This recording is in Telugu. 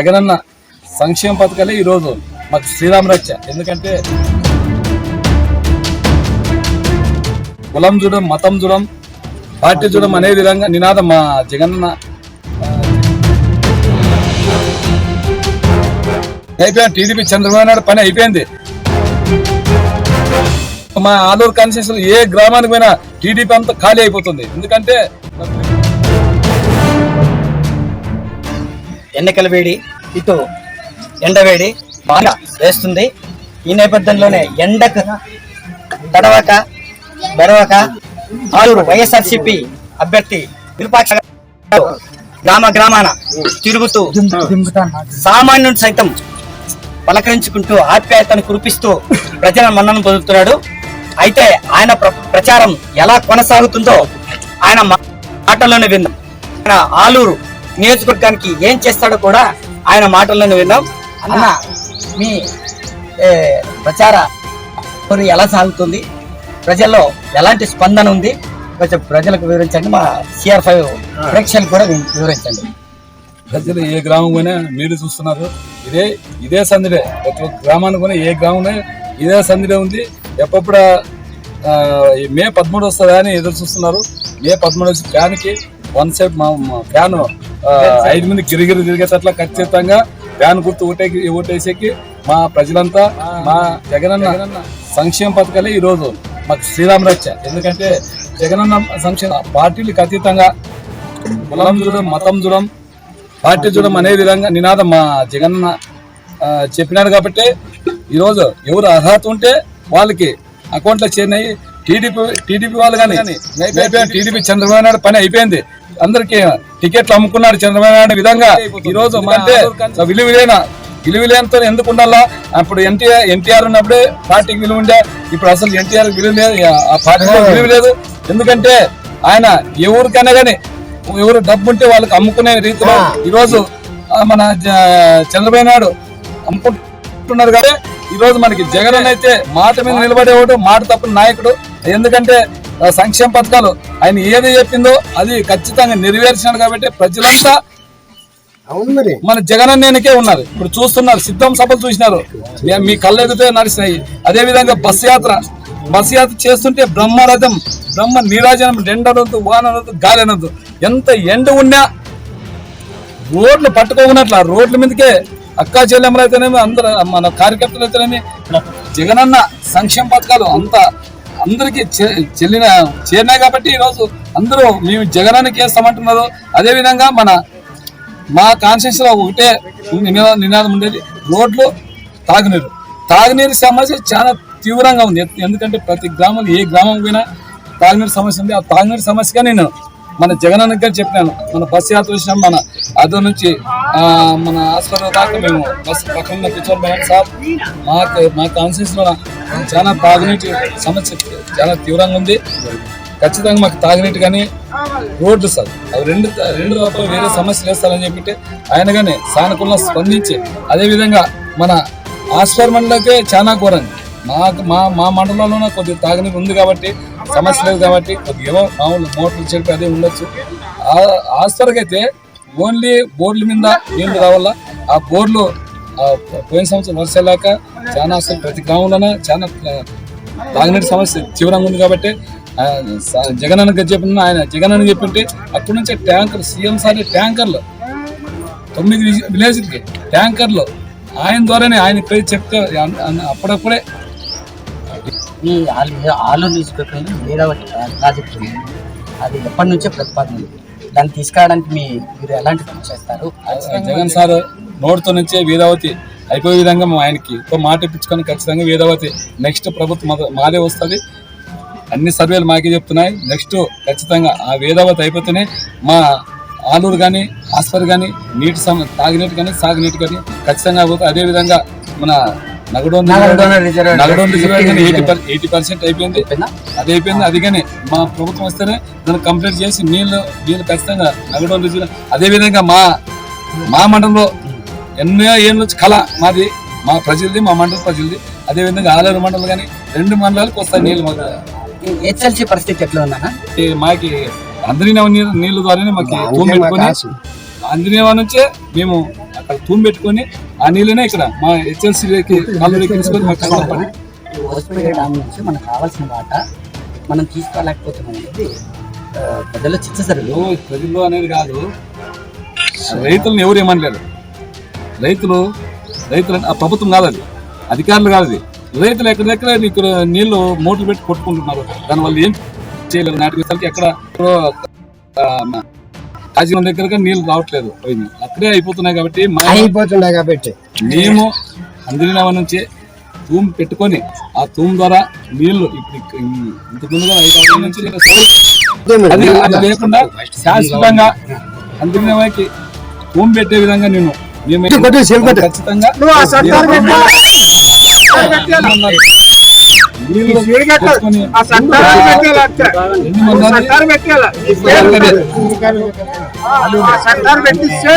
జగనన్న సంక్షేమ పథకాలే ఈరోజు మాకు శ్రీరామ రక్ష ఎందుకంటే కులం చూడం మతం చూడం పార్టీ చూడం అనే విధంగా నినాదం మా జగనన్న ఆ, అయిపోయింది టీడీపీ చంద్రబాబు నాయుడు పని అయిపోయింది. మా ఆలూరు కాన్స్టిట్యూషన్ ఏ గ్రామానికి పోయినా టీడీపీ అంతా ఖాళీ అయిపోతుంది. ఎందుకంటే ఎన్నికల వేడి ఇటు ఎండ వేడి బాగా వేస్తుంది. ఈ నేపథ్యంలోనే ఎండకు తడవక బెరవక ఆలూరు వైఎస్ఆర్సిపి అభ్యర్థి విరూపాక్ష గ్రామ గ్రామాన తిరుగుతూ సామాన్యుడు సైతం పలకరించుకుంటూ ఆప్యాయతను కురిపిస్తూ ప్రజల మన్ననం పొందుతున్నాడు. అయితే ఆయన ప్ర- ప్రచారం ఎలా కొనసాగుతుందో ఆయన మా- మాటల్లోనే విందాం ఆయన ఆలూరు నియోజకవర్గానికి ఏం చేస్తాడో కూడా ఆయన మాటల్లోనే విందాం. అన్న మీ ఏ, ప్రచార పని ఎలా సాగుతుంది? ప్రజల్లో ఎలాంటి స్పందన ఉంది? కొంచెం ప్రజలకు వివరించండి. మా సిఆర్ ఫైవ్ ప్రేక్షకులకు కూడా వివరించండి. ప్రజలు ఏ గ్రామం పోయినా మీరు చూస్తున్నారు. ఇదే ఇదే సందిడే ప్రతి ఒక్క గ్రామానికి పోయినా ఏ గ్రామం ఇదే సందిడే ఉంది. ఎప్పుడు ఆ, ఈ మే పదమూడు వస్తుందా అని ఎదురు చూస్తున్నారు. మే పదమూడు వచ్చి ఫ్యాన్కి వన్ సైడ్ మా ఫ్యాన్ ఐదు మంది గిరిగిరి తిరిగేటట్ల ఖచ్చితంగా ఫ్యాన్ గుర్తు ఓటేకి ఓటేసేకి మా ప్రజలంతా మా జగనన్న సంక్షేమ పథకాలే ఈరోజు మాకు శ్రీరామ రక్ష ఎందుకంటే జగనన్న సంక్షేమ పార్టీలకు అతీతంగా కులం చూడం మతం చూడం పార్టీ చూడం అనే విధంగా నినాదం మా జగన్న ఆ, చెప్పినాడు కాబట్టి ఈరోజు ఎవరు అర్హత ఉంటే వాళ్ళకి అకౌంట్లో చేరినాయి. టీడీపీ టీడీపీ వాళ్ళు కానీ టీడీపీ చంద్రబాబు నాయుడు పని అయిపోయింది. అందరికి టికెట్లు అమ్ముకున్నాడు చంద్రబాబు నాయుడు విధంగా ఈ రోజు అంటే విలువ లేన విలువ లేనితో ఎందుకు ఉండాలా? అప్పుడు ఎన్టీఆర్ ఎన్టీఆర్ ఉన్నప్పుడే పార్టీకి విలువ ఉండే. ఇప్పుడు అసలు ఎన్టీఆర్ విలువ లేదు. ఆ పార్టీలో విలువ లేదు. ఎందుకంటే ఆయన ఎవరికైనా కానీ ఎవరు డబ్బు ఉంటే వాళ్ళకి అమ్ముకునే రీతిలో ఈ రోజు ఆ, మన చంద్రబాబు నాయుడు అమ్ముకుంటున్నారు. కాబట్టి ఈ రోజు మనకి జగన్ అయితే మాట మీద నిలబడేవాడు మాట తప్పని నాయకుడు. ఎందుకంటే సంక్షేమ పథకాలు ఆయన ఏది చెప్పిందో అది ఖచ్చితంగా నెరవేర్చినాడు కాబట్టి ప్రజలంతా మన జగనన్నేనికే ఉన్నారు. ఇప్పుడు చూస్తున్నారు సిద్ధం సభలు చూసినారు. మే- మీ కళ్ళ ఎదుటే నడిచినాయి. అదే విధంగా బస్ యాత్ర. బస్ యాత్ర చేస్తుంటే బ్రహ్మరథం బ్రహ్మ నీరాజనం ఎండ అనొద్దు వాన అనొద్దు గాలి అనొద్దు ఎంత ఎండ ఉన్నా రోడ్లు పట్టుకోకున్నట్ల రోడ్ల మీదకే అక్కా చెల్లెమ్మలు అయితేనేమి అందరు మన కార్యకర్తలు అయితేనేమి జగనన్న సంక్షేమ పథకాలు అంత అందరికి చెల్లిన చేరినాయి కాబట్టి ఈరోజు అందరూ మేము జగనానికి వేస్తామంటున్నారు అదే విధంగా మన మా కాన్షియస్లో ఒకటే నినాదం నినాదం ఉండేది. రోడ్లు తాగునీరు. తాగునీరు సమస్య చాలా తీవ్రంగా ఉంది. ఎందుకంటే ప్రతి గ్రామం ఏ గ్రామం పోయినా తాగునీరు సమస్య ఉంది. ఆ తాగునీరు సమస్యగా నేను మన జగనన్న గారు చెప్పినాను. మన బస్సు యాత్ర వచ్చినాం మన అదో నుంచి మన హాస్పిటల్ దాకా మేము బస్సు పక్కన కూర్చొని సార్. మా మా కాన్షియస్ చాలా తాగునీటి సమస్య చాలా తీవ్రంగా ఉంది. ఖచ్చితంగా మాకు తాగునీటి కానీ రోడ్లు సార్ అవి రెండు రెండు తప్ప వేరే సమస్యలు వేస్తారని చెప్పి ఆయన కానీ సానుకూలంగా స్పందించి అదేవిధంగా మన ఆస్పర్ మండలకే చాలా ఘోరంగా మాకు మా మా మండలంలోనే కొద్దిగా తాగునీరు ఉంది కాబట్టి సమస్య లేదు కాబట్టి కొద్దిగా ఏమో మామూలు మోటార్లు చెప్పి అదే ఉండొచ్చు. ఆ- అయితే ఓన్లీ బోర్డుల మీద నీళ్ళు రావాలా? ఆ బోర్లు పోయిన సంవత్సరం వర్షాలు లేక చాలా అసలు ప్రతి గ్రామంలోనే చాలా తాగునీటి సమస్య తీవ్రంగా ఉంది కాబట్టి జగన్ అన్న చెప్పిన ఆయన జగన్ అని చెప్పింటే అక్కడి నుంచి ట్యాంకర్ సీఎం సార్ ట్యాంకర్లు. తొమ్మిది విలేజ్లకి ట్యాంకర్లు. ఆయన ద్వారానే ఆయన పేరు చెప్తే అన్- అన్- అప్పుడప్పుడే. ఈ ఆలు ఆలు నియోజకవర్గంలో వేదవతి ప్రాజెక్ట్ ఉంది అది ఎప్పటి నుంచే ప్రతిపాదన దాన్ని తీసుకురావడానికి మీ మీరు ఎలాంటి పని చేస్తారు? జగన్ సార్ నోటితో నుంచే వేదావతి అయిపోయే విధంగా మేము ఆయనకి ఒక మాట ఇప్పించుకొని ఖచ్చితంగా వేదావతి నెక్స్ట్ ప్రభుత్వం మాద- వస్తుంది. అన్ని సర్వేలు మాకే చెప్తున్నాయి. నెక్స్ట్ ఖచ్చితంగా ఆ వేదావతి అయిపోతేనే మా ఆలూరు కానీ ఆస్పర్ కానీ నీటి సమ తాగునీటి కానీ సాగునీటి కానీ ఖచ్చితంగా అయిపోతుంది అదేవిధంగా మన నగడోన్ నగడోన్ నగడోన్ రిజర్వాయర్ ఎయిటీ ఎయిటీ పర్సెంట్ అయిపోయింది? అది అయిపోయింది. అది కానీ మా ప్రభుత్వం వస్తేనే దాన్ని కంప్లీట్ చేసి నీళ్ళు నీళ్ళు ఖచ్చితంగా నగడం రుజువు అదేవిధంగా మా మా మండలంలో ఎన్నో ఏళ్ళ నుంచి కళ మాది మా ప్రజలది మా మండలం ప్రజలది. అదేవిధంగా ఆలేరు మండలం కానీ రెండు మండలాలకు వస్తాయి నీళ్ళు మాకు. హెచ్ఎల్సి పరిస్థితి ఎట్లా ఈ మాకి అందరి నీళ్ళు ద్వారానే మాకు భూమి పెట్టుకొని ఆంజనేయ నుంచే మేము అక్కడ తూము పెట్టుకొని ఆ నీళ్ళనే ఇక్కడ మా హెచ్ఎల్సీకి కాళ్ళు తీసుకొని మా కళ్ళ పడి హోస్పేట డ్యామ్ నుంచి మనకు కావాల్సిన వాట మనం తీసుకోలేకపోతున్నాం అనేది ఆ, ప్రజల చిత్తసరులు ఇప్పుడు ప్రజల్లో అనేది కాదు. రైతులను ఎవరు ఏమనలేరు. రైతులు రైతులు ఆ ప్రభుత్వం కాదు అది అధికారులు కాదు అది రైతులు ఎక్కడెక్కడ ఇక్కడ నీళ్ళు మోటార్లు పెట్టి కొట్టుకుంటున్నారు. దానివల్ల ఏం చేయలేదు నాటికి ఎక్కడ కాజీవరం దగ్గరగా నీళ్ళు రావట్లేదు. అక్కడే అయిపోతున్నాయి కాబట్టి అయిపోతుండే కాబట్టి. మేము అందిన నుంచి తూము పెట్టుకొని ఆ తూము ద్వారా నీళ్ళు ఇప్పుడు ఇక్క- ఇంతకు ముందుగా ఐదు ఆరు నుంచి ఇక్కడ సౌలు- అది అది లేకుండా శాశ్వతంగా అంతిమకి భూమి పెట్టే విధంగా నేను ఖచ్చితంగా నువ్వు ఆ సర్కారు పెట్టాలా? పెట్టిస్తే